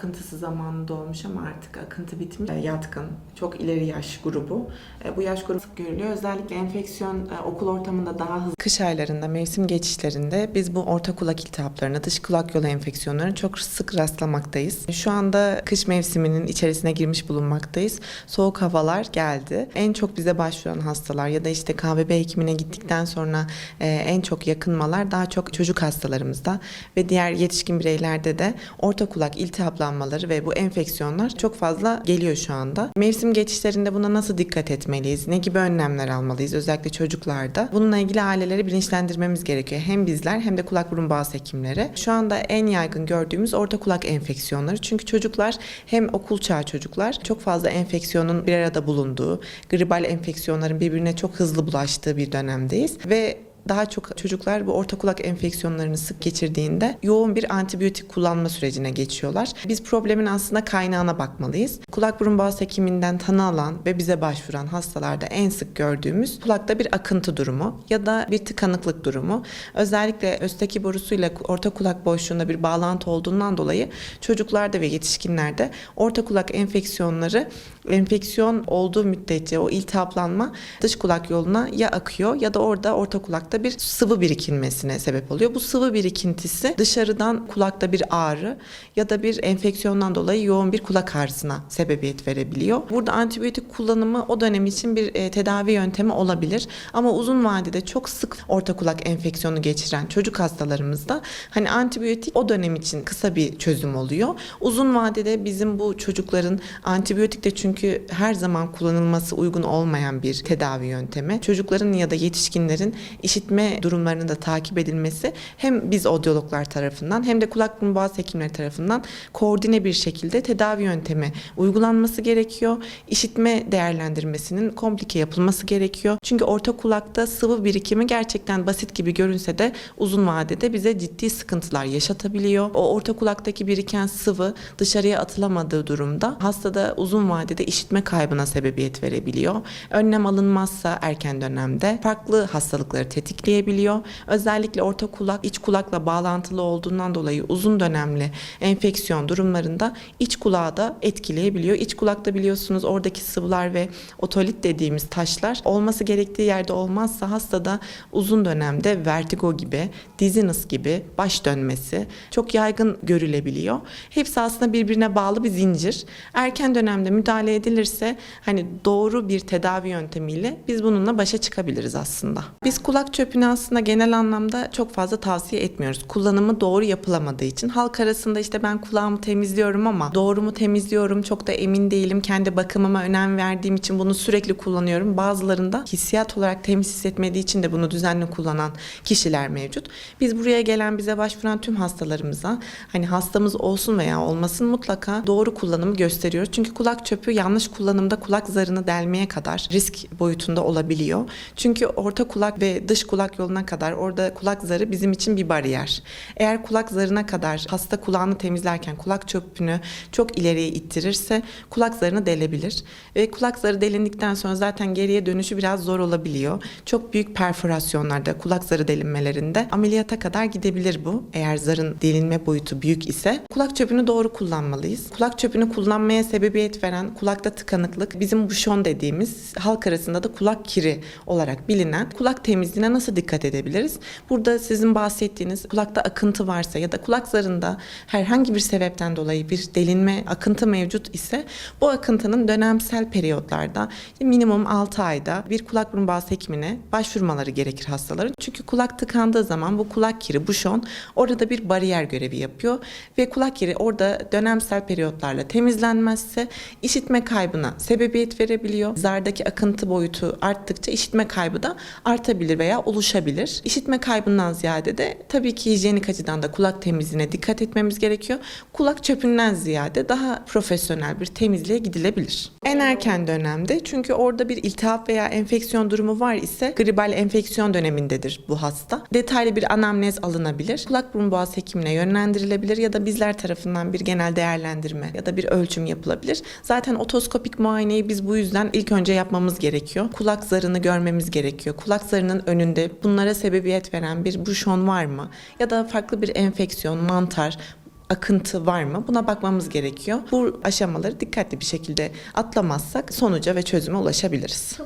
akıntısı zamanında olmuş ama artık akıntı bitmiş. E, Yatkın, çok ileri yaş grubu. E, Bu yaş grubu sık görülüyor. Özellikle enfeksiyon e, okul ortamında daha hızlı. Kış aylarında, mevsim geçişlerinde biz bu orta kulak iltihaplarına, dış kulak yolu enfeksiyonlarına çok sık rastlamaktayız. Şu anda kış mevsiminin içerisine girmiş bulunmaktayız. Soğuk havalar geldi. En çok bize başvuran hastalar ya da işte KBB hekimine gittikten sonra en çok yakınmalar daha çok çocuk hastalarımızda ve diğer yetişkin bireylerde de orta kulak iltihaplanmaları ve bu enfeksiyonlar çok fazla geliyor şu anda. Mevsim geçişlerinde buna nasıl dikkat etmeliyiz? Ne gibi önlemler almalıyız? Özellikle çocuklarda. Bununla ilgili aileleri bilinçlendirmemiz gerekiyor. Hem bizler hem de kulak burun boğaz hekimleri. Şu anda en yaygın gördüğümüz orta kulak enfeksiyonları. Çünkü çocuklar hem okul çağı çocuklar çok fazla enfeksiyonun bir arada bulunduğu, gribal enfeksiyonların birbirine çok hızlı bulaştığı bir dönemdeyiz ve daha çok çocuklar bu orta kulak enfeksiyonlarını sık geçirdiğinde yoğun bir antibiyotik kullanma sürecine geçiyorlar. Biz problemin aslında kaynağına bakmalıyız. Kulak burun boğaz hekiminden tanı alan ve bize başvuran hastalarda en sık gördüğümüz kulakta bir akıntı durumu ya da bir tıkanıklık durumu. Özellikle östeki borusuyla orta kulak boşluğunda bir bağlantı olduğundan dolayı çocuklarda ve yetişkinlerde orta kulak enfeksiyonları enfeksiyon olduğu müddetçe o iltihaplanma dış kulak yoluna ya akıyor ya da orada orta kulakta bir sıvı birikilmesine sebep oluyor. Bu sıvı birikintisi dışarıdan kulakta bir ağrı ya da bir enfeksiyondan dolayı yoğun bir kulak ağrısına sebebiyet verebiliyor. Burada antibiyotik kullanımı o dönem için bir e, tedavi yöntemi olabilir. Ama uzun vadede çok sık orta kulak enfeksiyonu geçiren çocuk hastalarımızda hani antibiyotik o dönem için kısa bir çözüm oluyor. Uzun vadede bizim bu çocukların antibiyotik de çünkü her zaman kullanılması uygun olmayan bir tedavi yöntemi. Çocukların ya da yetişkinlerin işitme durumlarının da takip edilmesi hem biz odyologlar tarafından hem de kulak burun boğaz hekimleri tarafından koordine bir şekilde tedavi yöntemi uygulanması gerekiyor. İşitme değerlendirmesinin komplike yapılması gerekiyor. Çünkü orta kulakta sıvı birikimi gerçekten basit gibi görünse de uzun vadede bize ciddi sıkıntılar yaşatabiliyor. O orta kulaktaki biriken sıvı dışarıya atılamadığı durumda hastada uzun vadede işitme kaybına sebebiyet verebiliyor. Önlem alınmazsa erken dönemde farklı hastalıkları tetikleyebiliyor. Özellikle orta kulak iç kulakla bağlantılı olduğundan dolayı uzun dönemli enfeksiyon durumlarında iç kulağı da etkileyebiliyor. İç kulakta biliyorsunuz oradaki sıvılar ve otolit dediğimiz taşlar olması gerektiği yerde olmazsa hastada uzun dönemde vertigo gibi, dizziness gibi baş dönmesi çok yaygın görülebiliyor. Hepsi aslında birbirine bağlı bir zincir. Erken dönemde müdahale edilirse hani doğru bir tedavi yöntemiyle biz bununla başa çıkabiliriz aslında. Biz kulak çöpünü aslında genel anlamda çok fazla tavsiye etmiyoruz. Kullanımı doğru yapılamadığı için. Halk arasında işte ben kulağımı temizliyorum ama doğru mu temizliyorum çok da emin değilim. Kendi bakımıma önem verdiğim için bunu sürekli kullanıyorum. Bazılarında hissiyat olarak temiz hissetmediği için de bunu düzenli kullanan kişiler mevcut. Biz buraya gelen bize başvuran tüm hastalarımıza hani hastamız olsun veya olmasın mutlaka doğru kullanımı gösteriyoruz. Çünkü kulak çöpü yanlış kullanımda kulak zarını delmeye kadar risk boyutunda olabiliyor. Çünkü orta kulak ve dış kulak yoluna kadar orada kulak zarı bizim için bir bariyer. Eğer kulak zarına kadar hasta kulağını temizlerken kulak çöpünü çok ileriye ittirirse kulak zarını delebilir. Ve kulak zarı delindikten sonra zaten geriye dönüşü biraz zor olabiliyor. Çok büyük perforasyonlarda kulak zarı delinmelerinde ameliyata kadar gidebilir bu. Eğer zarın delinme boyutu büyük ise kulak çöpünü doğru kullanmalıyız. Kulak çöpünü kullanmaya sebebiyet veren kulakta tıkanıklık bizim buşon dediğimiz halk arasında da kulak kiri olarak bilinen kulak temizliğine nasıl dikkat edebiliriz? Burada sizin bahsettiğiniz kulakta akıntı varsa ya da kulak zarında herhangi bir sebepten dolayı bir delinme akıntı mevcut ise bu akıntının dönemsel periyotlarda minimum 6 ayda bir kulak burun boğaz hekimine başvurmaları gerekir hastaların. Çünkü kulak tıkandığı zaman bu kulak kiri, buşon orada bir bariyer görevi yapıyor ve kulak kiri orada dönemsel periyotlarla temizlenmezse işitme kaybına sebebiyet verebiliyor. Zardaki akıntı boyutu arttıkça işitme kaybı da artabilir veya oluşabilir. İşitme kaybından ziyade de tabii ki hijyenik açıdan da kulak temizliğine dikkat etmemiz gerekiyor. Kulak çöpünden ziyade daha profesyonel bir temizliğe gidilebilir. En erken dönemde çünkü orada bir iltihap veya enfeksiyon durumu var ise gribal enfeksiyon dönemindedir bu hasta. Detaylı bir anamnez alınabilir. Kulak burun boğaz hekimine yönlendirilebilir ya da bizler tarafından bir genel değerlendirme ya da bir ölçüm yapılabilir. Zaten otoskopik muayeneyi biz bu yüzden ilk önce yapmamız gerekiyor. Kulak zarını görmemiz gerekiyor. Kulak zarının önünde bunlara sebebiyet veren bir buşon var mı? Ya da farklı bir enfeksiyon, mantar, akıntı var mı? Buna bakmamız gerekiyor. Bu aşamaları dikkatli bir şekilde atlamazsak sonuca ve çözüme ulaşabiliriz.